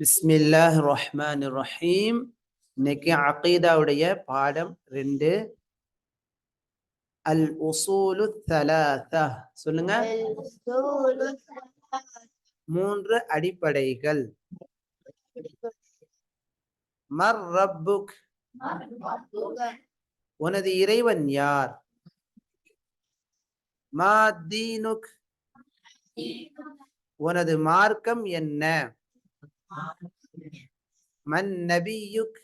பிஸ்மில்லாஹ் ரஹ்மான் ரஹீம் இன்னைக்கு அகீதாவுடைய பாடம் ரெண்டு. அல் உசூலு தலாதா சொல்லுங்க. மூன்று அடிப்படைகள். மர் ரப்புக். உனது இறைவன் யார்? மா தீனுக் உனது மார்க்கம் என்ன? மன் நபியுக்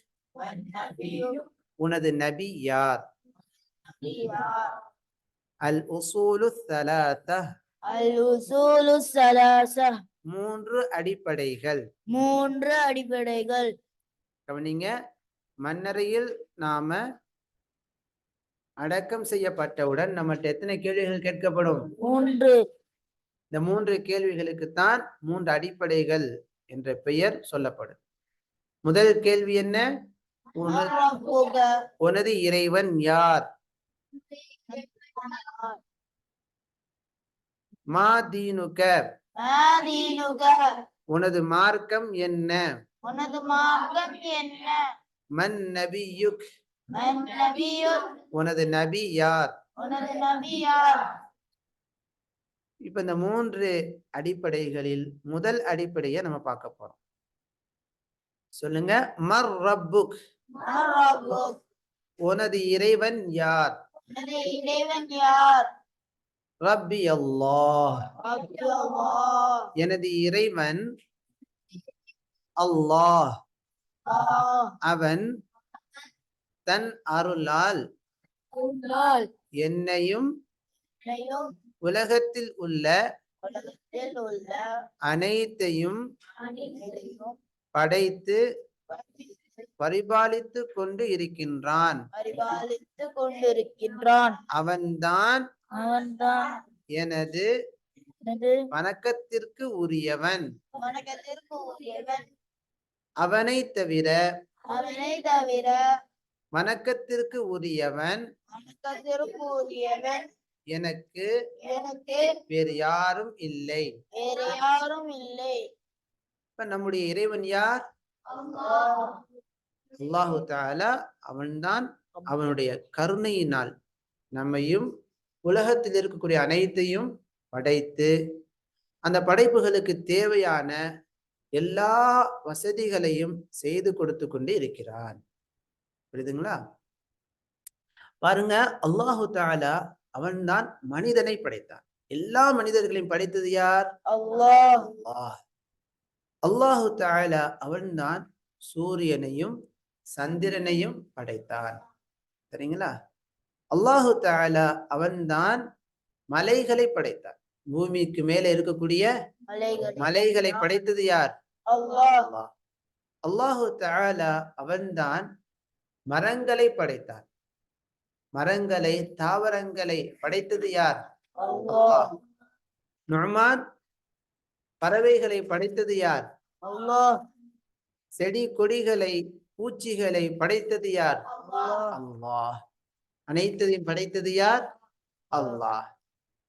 உனது நபி யார்? அல் உசூலு மூன்று அடிப்படைகள். மூன்று அடிப்படைகள். கவனிங்க மன்னரையில் நாம அடக்கம் செய்யப்பட்டவுடன் நம்மகிட்ட எத்தனை கேள்விகள் கேட்கப்படும்? மூன்று. இந்த மூன்று கேள்விகளுக்கு மூன்று அடிப்படைகள். என்ற பெயர் சொல்லப்படும். முதல் கேள்வி என்ன? உனது இறைவன் யார்? மா தீனுக உனது மார்க்கம் என்ன? உனது என்ன? மன் நபியுக். உனது நபி யார்? உனது நபி யார்? இப்ப இந்த மூன்று அடிப்படைகளில் முதல் அடிப்படையை நம்ம பார்க்க போறோம். சொல்லுங்க. மர் ரப்புக் உனது இறைவன் யார்? இறைவன் யார்? ரப்பி அல்லாஹ். எனது இறைவன் அல்லாஹ். அவன் தன் அருளால் என்னையும் உலகத்தில் உள்ள அனைத்தையும் படைத்து பரிபாலித்து கொண்டு இருக்கின்றான். கொண்டிருக்கின்றான் அவன்தான் எனது வணக்கத்திற்கு உரியவன். வணக்கத்திற்கு உரியவன். அவனை தவிர அவனை தவிர வணக்கத்திற்கு உரியவன். வணக்கத்திற்கு உரியவன். எனக்கு எனக்கு வேறு யாரும் இல்லை. வேறு யாரும் இல்லை. இப்ப நம்முடைய இறைவன் யார்? அல்லாஹ் அல்லாஹு தாலா அவன்தான் அவனுடைய கருணையினால் நம்மையும் உலகத்தில் இருக்கக்கூடிய அனைத்தையும் படைத்து அந்த படைப்புகளுக்கு தேவையான எல்லா வசதிகளையும் செய்து கொடுத்து கொண்டு இருக்கிறான். புரியுதுங்களா? பாருங்க அல்லாஹு தாலா அவன்தான் மனிதனை படைத்தான். எல்லா மனிதர்களையும் படைத்தது யார்? அல்லாஹ். அல்லாஹ். தாலா அவன்தான் சூரியனையும் சந்திரனையும் படைத்தான். சரிங்களா? அல்லாஹு தாலா அவன்தான் மலைகளை படைத்தான். பூமிக்கு மேலே இருக்கக்கூடிய மலைகள். படைத்தது யார்? அல்லாஹு. தாலா அவன்தான் மரங்களை படைத்தான். மரங்களை தாவரங்களை படைத்தது யார்? நுழ்மான் பறவைகளை படைத்தது யார்? செடி கொடிகளை பூச்சிகளை படைத்தது யார்? அல்லாஹ். அனைத்தையும் படைத்தது யார்? அல்லாஹ்.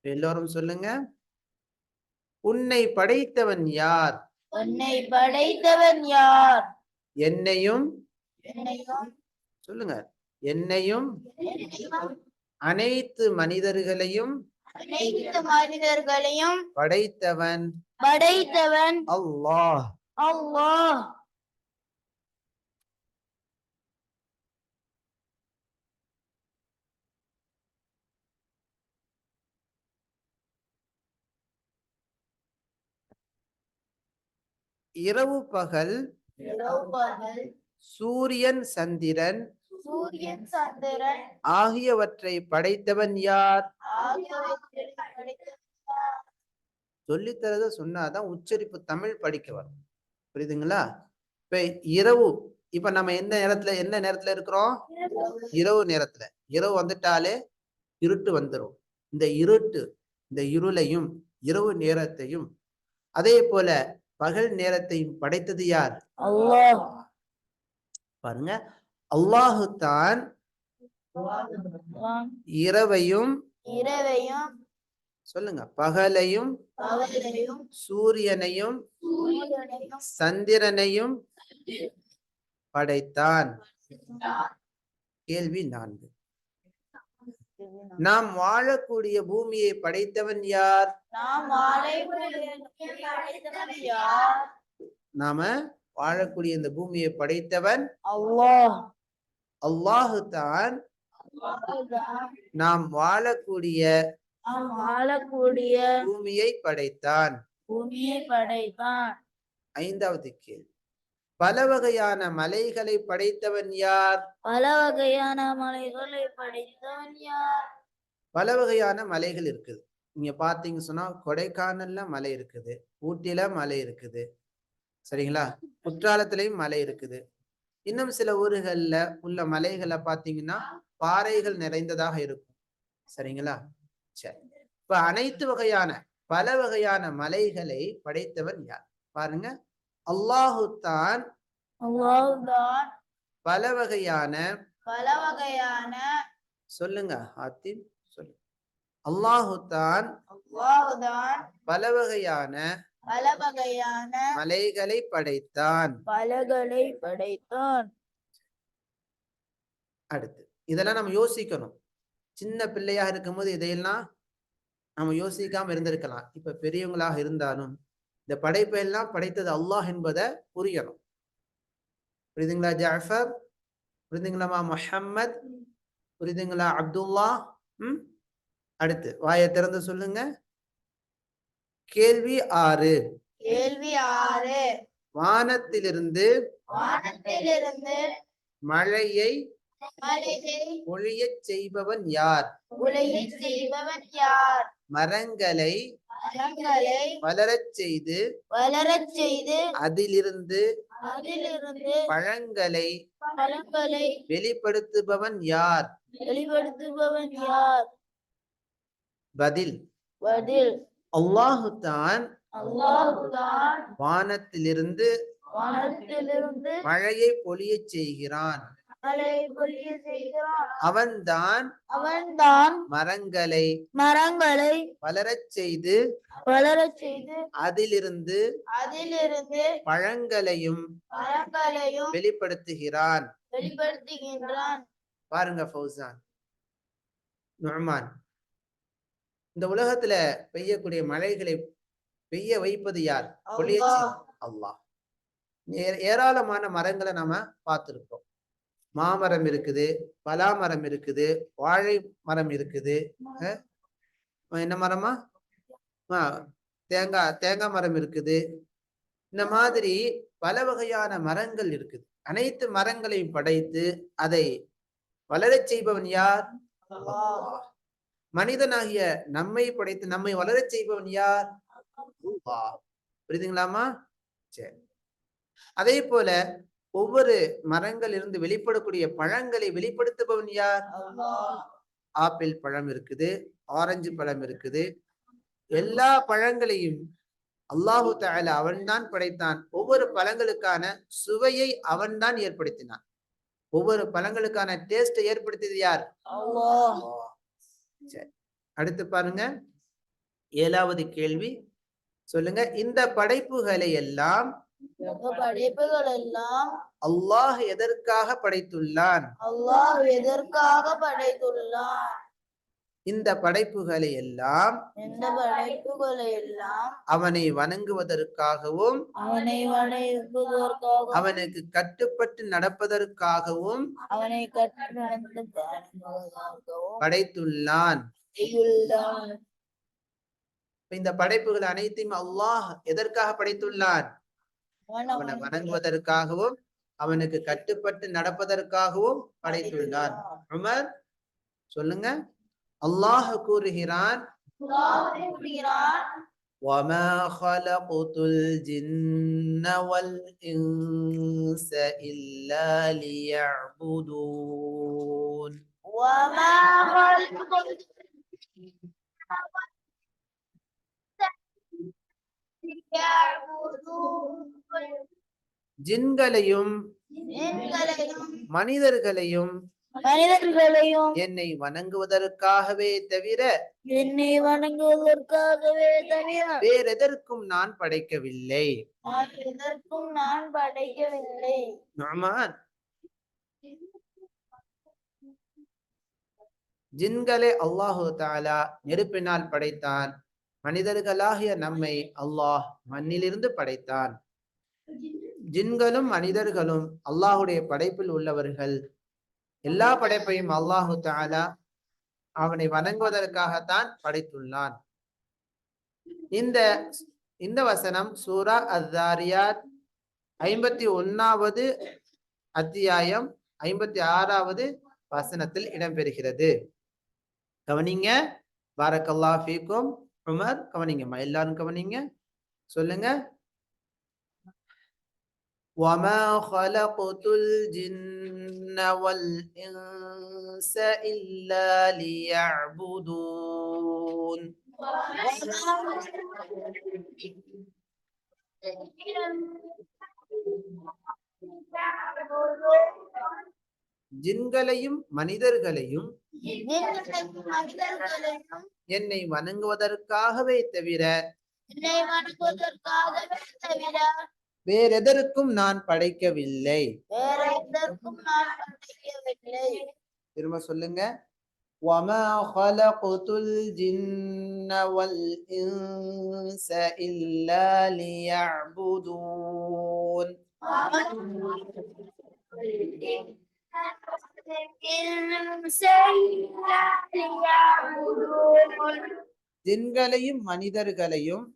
எல்லோரும் சொல்லுங்க. உன்னை படைத்தவன் யார்? உன்னை படைத்தவன் யார்? என்னையும் என்னையும் சொல்லுங்க. என்னையும் அனைத்து மனிதர்களையும் அனைத்து மனிதர்களையும் படைத்தவன் படைத்தவன் அல்லாஹ். அல்லாஹ். இரவு பகல் இரவு பகல் சூரியன் சந்திரன் சூரியன் சந்திரன் ஆகியவற்றை படைத்தவன் யார்? ஆகியவற்றை படைத்தவன் யார்? சொல்லித்தரத சொன்னாதான் உச்சரிப்பு தமிழ் படிக்க வரும். புரியுதுங்களா? இப்ப இரவு இப்ப நம்ம எந்த நேரத்துல என்ன நேரத்துல இருக்கிறோம்? இரவு நேரத்துல. இரவு வந்துட்டாலே இருட்டு வந்துரும். இந்த இருட்டு இந்த இருளையும் இரவு நேரத்தையும் அதே போல பகல் நேரத்தையும் படைத்தது யார்? அல்லாஹ். பாருங்க. அல்லாஹு தான் இரவையும் இரவையும் சொல்லுங்க பகலையும் சூரியனையும் சந்திரனையும் படைத்தான். கேள்வி நான்கு. நாம் வாழக்கூடிய பூமியை படைத்தவன் யார்? நாம் மாலை படைத்தவன் யார்? நாம வாழக்கூடிய இந்த பூமியை படைத்தவன் அல்லாஹ். அல்லாஹு தான் நாம் வாழக்கூடிய வாழக்கூடிய பூமியை படைத்தான். பூமியை படைத்தான். ஐந்தாவது கேள்வி. பல வகையான மலைகளை படைத்தவன் யார்? பல வகையான மலைகளை படைத்தவன் யார்? பல வகையான மலைகள் இருக்குது. நீங்க பாத்தீங்க சொன்னா கொடைக்கானல்ல மலை இருக்குது. ஊட்டில மலை இருக்குது. சரிங்களா? குற்றாலத்திலயும் மலை இருக்குது. இன்னும் சில ஊர்கள்ல உள்ள மலைகளை பாத்தீங்கன்னா பாறைகள் நிறைந்ததாக இருக்கும். சரிங்களா? சரி. இப்ப அனைத்து வகையான பல வகையான மலைகளை படைத்தவன் யார்? பாருங்க. அல்லாஹு தான் அல்லாஹ்தான் பல வகையான பல வகையான சொல்லுங்க ஆத்திம் சொல்லுங்க. அல்லாஹு தான் அல்லாஹ்தான் பல வகையான பல வகையான மலைகளை படைத்தான். பலகளை படைத்தான். அடுத்து இதெல்லாம் நம்ம யோசிக்கணும். சின்ன பிள்ளையா இருக்கும்போது இதையெல்லாம் நம்ம யோசிக்காம இருந்திருக்கலாம். இப்ப பெரியவங்களாக இருந்தாலும் இந்த படைப்பை எல்லாம் படைத்தது அல்லாஹ் என்பதை புரியணும். புரியுதுங்களா ஜாஃபர்? புரியுதுங்களாமா முஹம்மத்? புரியுதுங்களா அப்துல்லா? ம்? அடுத்து வாயை திறந்து சொல்லுங்க. கேள்வி ஆறு. கேள்வி ஆறு. வானத்திலிருந்து வானத்திலிருந்து மழையை பொழியச் செய்பவன் யார்? செய்பவன் யார்? மரங்களை மரங்களை வளரச் செய்து வளரச் செய்து அதிலிருந்து அதிலிருந்து பழங்களை பழங்களை வெளிப்படுத்துபவன் யார்? வெளிப்படுத்துபவன் யார்? பதில். பதில். அல்லாஹு தான் வானத்திலிருந்து வானத்திலிருந்து மழையை பொழியச் செய்கிறான். மழை பொழிய செய்கிறான். அவன்தான் அவன்தான் மரங்களை மரங்களை வளரச் செய்து வளரச் செய்து அதிலிருந்து அதிலிருந்து பழங்களையும் பழங்களையும் வெளிப்படுத்துகிறான். வெளிப்படுத்துகின்றான். பாருங்க ஃபௌசான் நுஅமான் இந்த உலகத்துல பெய்யக்கூடிய மழைகளை பெய்ய வைப்பது யார்? அல்லாஹ். ஏராளமான மரங்களை நாம பார்த்திருக்கோம் மாமரம் இருக்குது பலாமரம் இருக்குது வாழை மரம் இருக்குது. என்ன மரமா? தேங்காய் தேங்காய் மரம் இருக்குது. இந்த மாதிரி பல வகையான மரங்கள் இருக்குது. அனைத்து மரங்களையும் படைத்து அதை வளரச் செய்பவன் யார்? அல்லாஹ். மனிதனாகிய நம்மை படைத்து நம்மை வளரச் செய்பவன் யார். புரியுதுங்களாமா சரி. அதே போல ஒவ்வொரு மரங்கள் இருந்து வெளிப்படக்கூடிய பழங்களை வெளிப்படுத்துபவன் யார்? ஆப்பிள் பழம் இருக்குது ஆரஞ்சு பழம் இருக்குது. எல்லா பழங்களையும் அல்லாஹு தஆலா அவன்தான் படைத்தான். ஒவ்வொரு பழங்களுக்கான சுவையை அவன்தான் ஏற்படுத்தினான். ஒவ்வொரு பழங்களுக்கான டேஸ்டை ஏற்படுத்தியது யார்? அல்லாஹ். அடுத்து பாருங்க. ஏழாவது கேள்வி. சொல்லுங்க. இந்த படைப்புகளை எல்லாம் படைப்புகள் எல்லாம் அல்லாஹ் எதற்காக படைத்துள்ளான்? அல்லாஹ் எதற்காக படைத்துள்ளான்? இந்த படைப்புகளை எல்லாம் இந்த படைப்புகளை எல்லாம் அவனை வணங்குவதற்காகவும் அவனை வணங்குவதற்காக அவனுக்கு கட்டுப்பட்டு நடப்பதற்காகவும் அவனை படைத்துள்ளான். இந்த படைப்புகள் அனைத்தையும் அல்லாஹ் எதற்காக படைத்துள்ளான்? அவன் வணங்குவதற்காகவும் அவனுக்கு கட்டுப்பட்டு நடப்பதற்காகவும் படைத்துள்ளான். உமர் சொல்லுங்க. அல்லாஹ் கூறுகிறான் அல்லாஹ் கூறுகிறான் وما خلقت الجن والإنس إلا ليعبدون وما خلقت ஜின்களையும் ஜின்களையும் மனிதர்களையும் மனிதர்களையும் என்னை வணங்குவதற்காகவே தவிர என்னை வணங்குவதற்காகவே தவிர வேற எதற்கும் நான் படைக்கவில்லை. எதற்கும் நான் படைக்கவில்லை. நுஅமான் ஜின்களை அல்லாஹு தாலா நெருப்பினால் படைத்தான். மனிதர்களாகிய நம்மை அல்லாஹ் மண்ணிலிருந்து படைத்தான். ஜின்களும் மனிதர்களும் அல்லாஹுடைய படைப்பில் உள்ளவர்கள். எல்லா படைப்பையும் அல்லாஹு தாலா அவனை வணங்குவதற்காகத்தான் படைத்துள்ளான். இந்த இந்த வசனம் சூரா அத்தாரியாத் ஐம்பத்தி ஒன்னாவது அத்தியாயம் ஐம்பத்தி ஆறாவது வசனத்தில் இடம்பெறுகிறது. கவனிங்க. பாரக்கல்லா ஃபீக்கும். உமர் கவனிங்கம்மா. எல்லாரும் கவனிங்க. சொல்லுங்க. وما خلقت الجن والإنس إلا ليعبدون ஜின்களையும் மனிதர்களையும் மனிதர்களையும் என்னை வணங்குவதற்காகவே தவிர என்னை வணங்குவதற்காகவே தவிர வேறெதற்கும் நான் படைக்கவில்லை வேற எதற்கும் நான் படைக்கவில்லை திரும்ப சொல்லுங்க وما خلقت الجن والإنس إلا ليعبدون ஜின்களையும் மனிதர்களையும்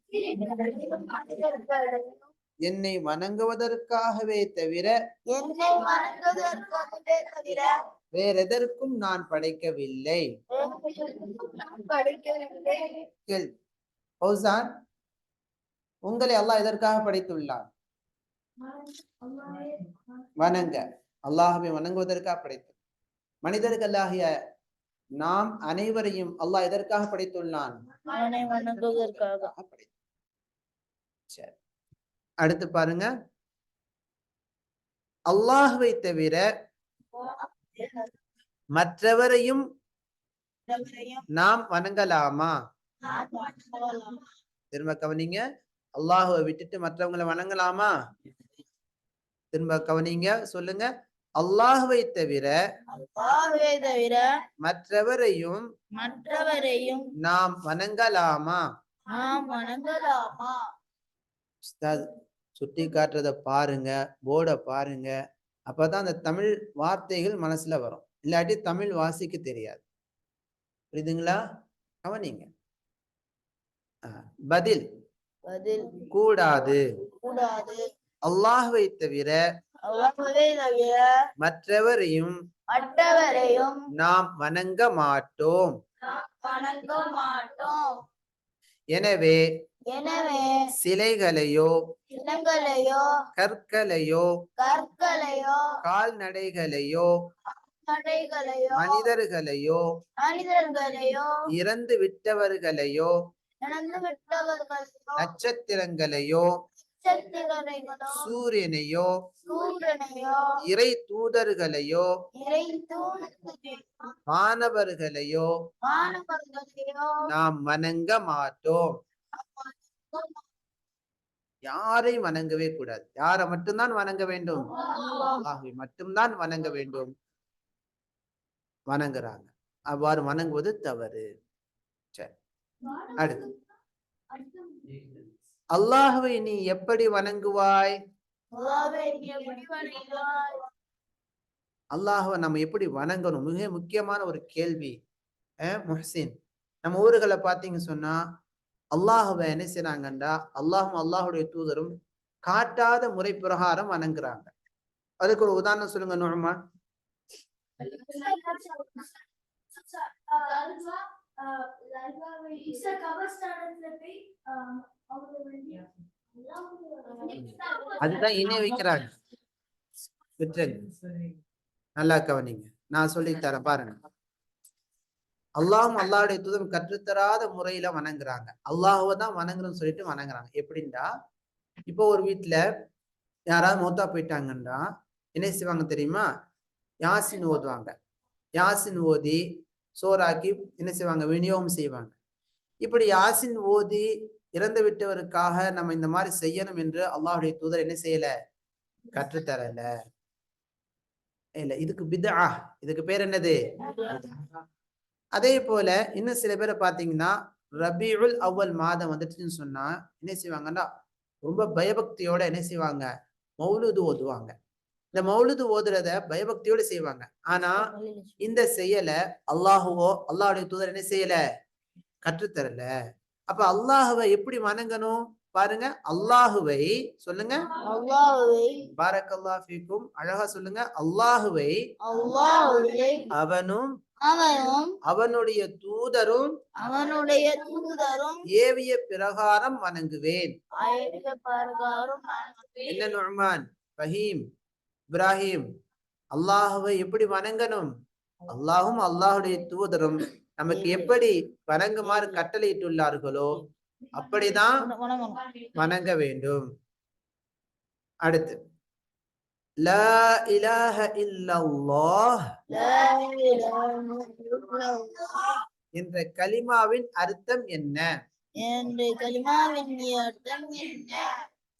என்னை வணங்குவதற்காகவே தவிர வேறெதற்கும் நான் படைக்கவில்லை. வேற எதற்கும் நான் படைக்கவில்லை. கேள்வி ஃபௌசான் உங்களை அல்லாஹ் எதற்காக படைத்துள்ளான்? வணங்க. அல்லாஹ்வை வணங்குவதற்காக படைத்து. மனிதர்களாகிய நாம் அனைவரையும் அல்லாஹ் எதற்காக படைத்துள்ளான்? சரி. அடுத்து பாருங்க. அல்லாஹ்வை தவிர மற்றவரையும் நாம் வணங்கலாமா. திரும்ப கவனிங்க. அல்லாஹுவை விட்டுட்டு மற்றவங்களை வணங்கலாமா? திரும்ப கவனிங்க சொல்லுங்க. அல்லாஹுவை தவிர அல்லாஹ்வை தவிர மற்றவரையும் மற்றவரையும் நாம் வணங்கலாமா? நாம் வணங்கலாமா? சுட்டி காட்டுறத பாருங்க போர்டை பாருங்க. அப்பதான் அந்த தமிழ் வார்த்தைகள் மனசுல வரும். இல்லாட்டி தமிழ் வாசிக்க தெரியாது. புரியுதுங்களா? கவனிங்க. பதில். பதில். கூடாது. கூடாது. அல்லாஹ்வை தவிர மற்றவரையும் மற்றவரையும் நாம் வணங்க மாட்டோம். வணங்க மாட்டோம். எனவே எனவே சிலைகளையோ இனங்களையோ கற்களையோ கற்களையோ கால்நடைகளையோ மனிதர்களையோ மனிதர்களையோ இறந்து விட்டவர்களையோ நட்சத்திரங்களையோ சூரியனையோ சூரியனையோ இறை தூதர்களையோ மாணவர்களையோ நாம் வணங்க மாட்டோம். யாரையும் வணங்கவே கூடாது. யாரை மட்டும்தான் வணங்க வேண்டும்? அல்லாஹ்வை மட்டும்தான் வணங்க வேண்டும். வணங்குறாங்க. அவ்வாறு வணங்குவது தவறு. சரி. அடுத்து. அல்லாஹுவை நீ எப்படி வணங்குவாய்? அல்லாஹுவை நம்ம எப்படி வணங்கணும்? மிக முக்கியமான ஒரு கேள்வி. அஹ் நம்ம ஊர்களை பார்த்தீங்க சொன்னா அல்லாஹுவ என்ன செய்றாங்கண்டா? அல்லாஹும் அல்லாஹுடைய தூதரும் காட்டாத முறை பிரகாரம் வணங்குறாங்க. அதுக்கு ஒரு உதாரணம் சொல்லுங்க நோமா அதுதான் இணை வைக்கிறாங்க. நல்லா கவனிங்க. நான் சொல்லி தரேன் பாருங்க. அல்லாஹும் அல்லாவுடைய தூதம் கற்றுத்தராத முறையில வணங்குறாங்க. அல்லாஹுவை தான் வணங்குறோம்னு சொல்லிட்டு வணங்குறாங்க. எப்படின்னா இப்போ ஒரு வீட்டுல யாராவது மூத்தா போயிட்டாங்கன்னா என்ன செய்வாங்க தெரியுமா? யாசின் ஓதுவாங்க. யாசின் ஓதி சோறாக்கி என்ன செய்வாங்க? விநியோகம் செய்வாங்க. இப்படி யாசின் ஓதி இறந்து விட்டவருக்காக நம்ம இந்த மாதிரி செய்யணும் என்று அல்லாஹுடைய தூதர் என்ன செய்யல? கற்றுத்தரல. இல்ல இதுக்கு பிதா இதுக்கு பேர் என்னது? அதே போல இன்னும் சில பேரை பார்த்தீங்கன்னா ரபியுல் அவ்வல் மாதம் வந்துட்டுன்னு சொன்னா என்ன செய்வாங்கன்னா ரொம்ப பயபக்தியோட என்ன செய்வாங்க? மௌலுது ஓதுவாங்க. இந்த மௌலுது ஓதுறத பயபக்தியோட செய்வாங்க. ஆனா இந்த செயலை அல்லாஹுவோ அல்லாஹுடைய தூதர் என்ன செய்யல? கற்றுத்தரல. அப்ப அல்லாஹுவை எப்படி வணங்கணும்? பாருங்க அல்லாஹுவை சொல்லுங்க. அல்லாஹ்வை. பாரக்கல்லாஹ் ஃபீக்கும். அழகா சொல்லுங்க அல்லாஹுவை. அவனும் அவனுடைய தூதரும். அவனுடைய தூதரும். ஏவிய பிரகாரம் வணங்குவேன். என்ன ஃபஹீம் இப்ராஹிம். அல்லாஹுவை எப்படி வணங்கணும்? அல்லாஹும் அல்லாஹுடைய தூதரும் நமக்கு எப்படி வணங்குமாறு கட்டளையிட்டுள்ளார்களோ அப்படிதான் வணங்க வேண்டும். அடுத்து. லா இலாஹ இல்லல்லாஹ் லா இலாஹ இல்லல்லாஹ் என்ற கலிமாவின் அர்த்தம் என்ன? என்று கலிமாவின் அர்த்தம் என்ன?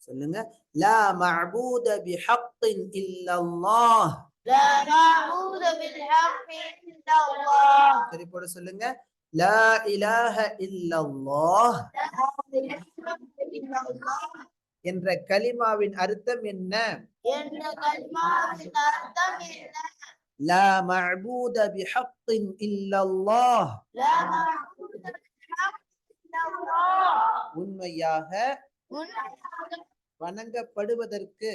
சொல்லுங்க. லா மஅபூத பிஹக்கின் இல்லல்லாஹ். லா மஅபூத பில் ஹக்கி இல்லல்லாஹ். சரி போட சொல்லுங்க. இல்லல்லாஹ் லா இலாஹ இல்லல்லாஹ் என்ற கலிமாவின் அர்த்தம் என்ன? லா மஅபூத பில் ஹக்கி இல்லல்லாஹ் உண்மையாக வணங்கப்படுவதற்கு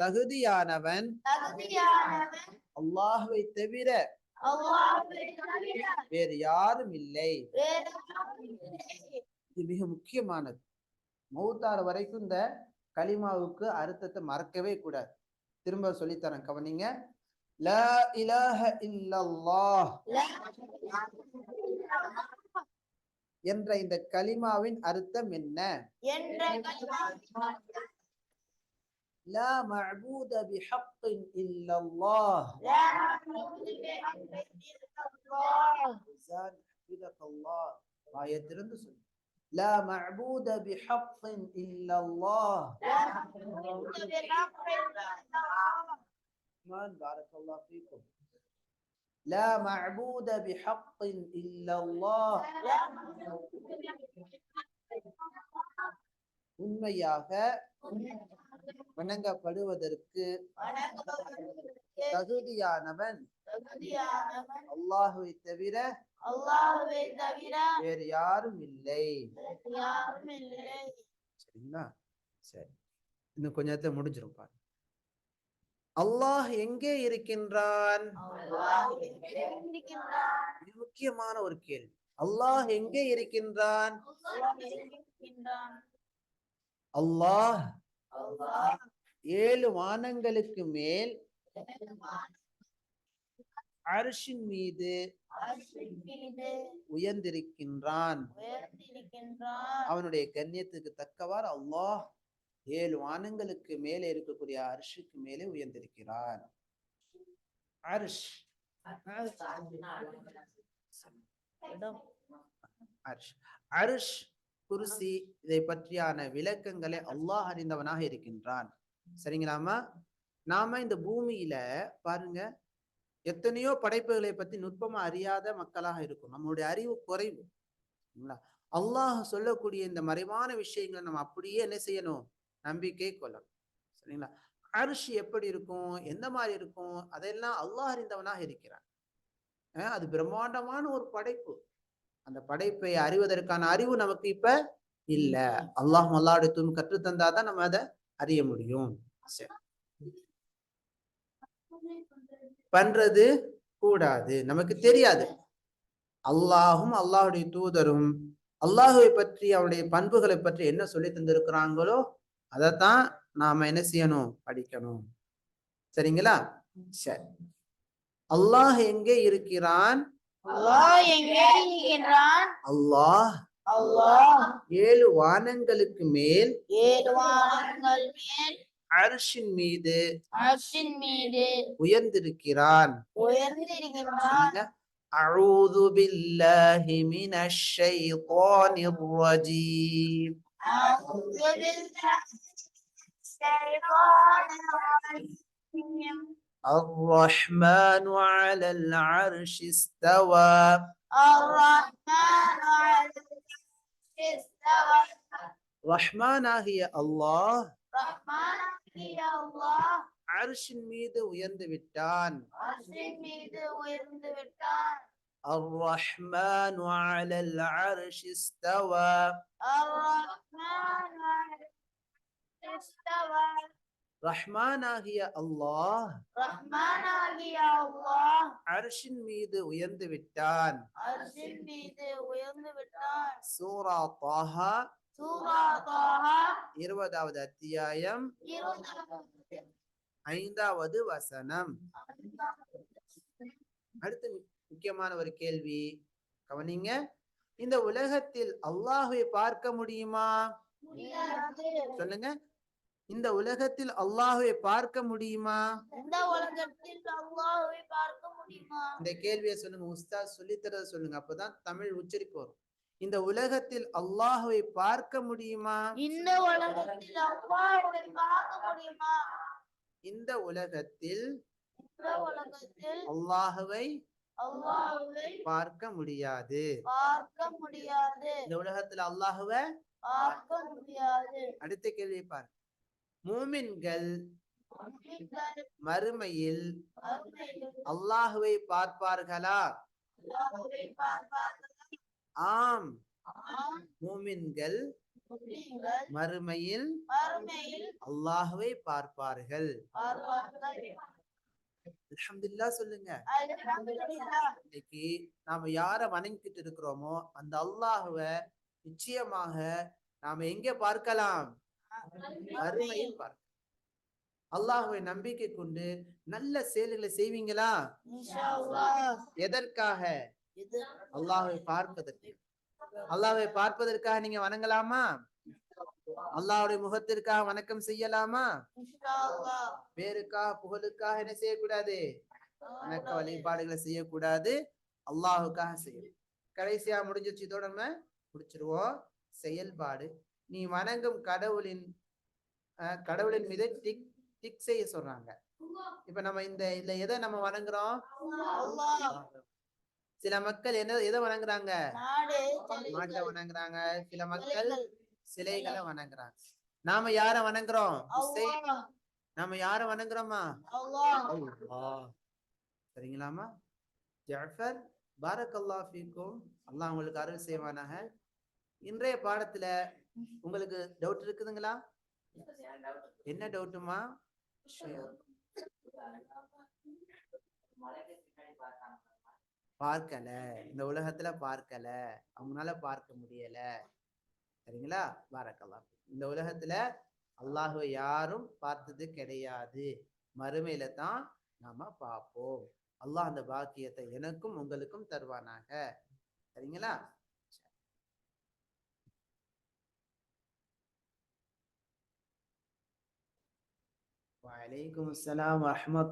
தகுதியானவன் அல்லாஹ்வை தவிர வேறு யாரும் இல்லை. இது மிக முக்கியமானது. மௌத்தார் வரைக்கும் இந்த கலிமாவுக்கு அர்த்தத்தை மறக்கவே கூடாது. திரும்ப சொல்லித்தரேன் கவனிங்க. லா இலாஹ இல்லல்லாஹ் என்ற இந்த கலிமாவின் அர்த்தம் என்ன? لا معبود بحق إلا الله. لا معبود بحق إلا الله. آية لا معبود بحق إلا الله. بارك الله فيكم. لا معبود بحق إلا الله. உண்மையாக வணங்கப்படுவதற்கு தகுதியானவன். அல்லாஹுவை தவிர அல்லாஹ்வை தவிர வேறு யாரும் இல்லை. சரிங்களா? சரி. இன்னும் கொஞ்ச நேரத்துல முடிஞ்சிரும் பாரு அல்லாஹ் எங்கே இருக்கின்றான்? முக்கியமான ஒரு கேள்வி. அல்லாஹ் எங்கே இருக்கின்றான்? அல்லாஹ் ஏழு வானங்களுக்கு மேல் அரிசின் மீது உயர்ந்திருக்கின்றான். அவனுடைய கண்ணியத்துக்கு தக்கவாறு அல்லாஹ் ஏழு வானங்களுக்கு மேலே இருக்கக்கூடிய அரிஷுக்கு மேலே உயர்ந்திருக்கிறான். அரிஷ். அரிஷ். அரிஷ் இதை பற்றியான விளக்கங்களை அல்லாஹ் அறிந்தவனாக இருக்கின்றான். சரிங்களாமா நாம இந்த பூமியில பாருங்க எத்தனையோ படைப்புகளை பத்தி நுட்பமா அறியாத மக்களாக இருக்கும். நம்மளுடைய அறிவு குறைவு அல்லாஹ் சொல்லக்கூடிய இந்த மறைவான விஷயங்களை நம்ம அப்படியே என்ன செய்யணும்? நம்பிக்கை கொள்ளணும் சரிங்களா? அரிஷ் எப்படி இருக்கும்? எந்த மாதிரி இருக்கும்? அதெல்லாம் அல்லாஹ் அறிந்தவனாக இருக்கிறான். அது பிரம்மாண்டமான ஒரு படைப்பு. அந்த படைப்பை அறிவதற்கான அறிவு நமக்கு இப்ப இல்ல. அல்லாஹ் அல்லாஹ்வுடைய தூண் கற்று தந்தாதான் நம்ம அதை அறிய முடியும். பண்றது கூடாது. நமக்கு தெரியாது. அல்லாஹும் அல்லாஹ்வுடைய தூதரும் அல்லாஹுவை பற்றி அவருடைய பண்புகளை பற்றி என்ன சொல்லி தந்திருக்கிறாங்களோ அதைத்தான் நாம என்ன செய்யணும்? படிக்கணும். சரிங்களா? சரி. அல்லாஹ் எங்கே இருக்கிறான்? அல்லாஹ் அல்லாஹ் அல்லாஹ் ஏழு வானங்களுக்கு மேல் ஏழு வானங்கள் மேல் அரிசின் மீது அர்ஷின் மீது உயர்ந்திருக்கிறான் உயர்ந்திருக்கின்றான் சொல்லுங்க. أعوذ بالله من الشيطان الرجيم أعوذ بالله من الشيطان الرجيم الرحمن على العرش استوى الرحمن على العرش استوى رحمن ஆகிய அல்லாஹ் رحمن يا الله அர்ஷின் மீது உயர்ந்து விட்டான் அர்ஷின் மீது உயர்ந்து விட்டான் الرحمن على العرش استوى الرحمن على العرش استوى ரஹ்மானாகிய அல்லாஹ் ரஹ்மானாகிய அல்லாஹ் அர்ஷின் மீது உயர்ந்து விட்டான். அர்ஷின் மீது உயர்ந்து விட்டான். சூரா தாஹா சூரா தாஹா இருபதாவது அத்தியாயம். ஐந்தாவது வசனம். அடுத்து முக்கியமான ஒரு கேள்வி. கவனிங்க. இந்த உலகத்தில் அல்லாஹை பார்க்க முடியுமா? சொல்லுங்க. இந்த உலகத்தில் அல்லாஹ்வை பார்க்க முடியுமா? இந்த உலகத்தில் அல்லாஹ்வை பார்க்க முடியுமா? இந்த கேள்வியை சொல்லுங்க உஸ்தாத் சொல்லித்தரத சொல்லுங்க அப்பதான் தமிழ் உச்சரிப்பு வரும். இந்த உலகத்தில் அல்லாஹ்வை பார்க்க முடியுமா? இந்த உலகத்தில் அல்லாஹ்வை பார்க்க முடியுமா? இந்த உலகத்தில் இந்த உலகத்தில் அல்லாஹ்வை அல்லாஹ்வை பார்க்க முடியாது. பார்க்க முடியாது. இந்த உலகத்துல அல்லாஹ்வை பார்க்க முடியாது. அடுத்த கேள்வி பாரு மூமின்கள் மறுமையில் அல்லாஹ்வை பார்ப்பார்களா? ஆம். மூமின்கள் மறுமையில் அல்லாஹ்வை பார்ப்பார்கள். அல்ஹம்துலில்லாஹ் சொல்லுங்க. இன்னைக்கு நாம யார வணங்கிட்டு இருக்கிறோமோ அந்த அல்லாஹ்வை நிச்சயமாக நாம எங்க பார்க்கலாம்? மறுமையில் பார்க்கலாம் அல்லாஹ்வை நம்பிக்கை கொண்டு நல்ல செயல்களை செய்வீங்களா? அல்லாஹ் எதற்காக? அல்லாஹ்வை பார்ப்பதற்கு. அல்லாஹ்வை பார்ப்பதற்காக நீங்க வணங்கலாமா? அல்லாஹ்வுடைய முகத்திற்காக வணக்கம் செய்யலாமா? அல்லாஹ் பேருக்காக புகழுக்காக என்ன செய்யக்கூடாது? வணக்க வழிபாடுகளை செய்யக்கூடாது. அல்லாஹுக்காக செய்யணும். கடைசியா முடிஞ்சிச்சு இதோட நம்ம முடிச்சிருவோம். செயல்பாடு. நீ வணங்கும் கடவுளின் கடவுளின் மீது டிக் டிக் செய்ய சொல்றாங்க. இப்ப நம்ம இந்த இதுல எதை நம்ம வணங்குறோம்? சில மக்கள் என்ன எதை வணங்குறாங்க? மாட்டை வணங்குறாங்க. சில மக்கள் சிலைகள். வணங்குறாங்க. நாம யார வணங்குறோம்? நாம யார வணங்குறோமா. சரிங்களாமா ஜாஃபர் பாரக்கல்லாஹ் ஃபீக்கும். அல்லாஹ் உங்களுக்கு அருள் செய்வானாக. இன்றைய பாடத்துல உங்களுக்கு டவுட் இருக்குதுங்களா? என்ன டவுட்டுமா பார்க்கல. இந்த உலகத்துல பார்க்கல. அவங்களால பார்க்க முடியல. சரிங்களா? பாரக்கல்லாஹ் இந்த உலகத்துல அல்லாஹுவை யாரும் பார்த்தது கிடையாது. மறுமையில தான் நாம பார்ப்போம். அல்லாஹ் அந்த பாக்கியத்தை எனக்கும் உங்களுக்கும் தருவானாக. சரிங்களா? عليكم السلام ورحمة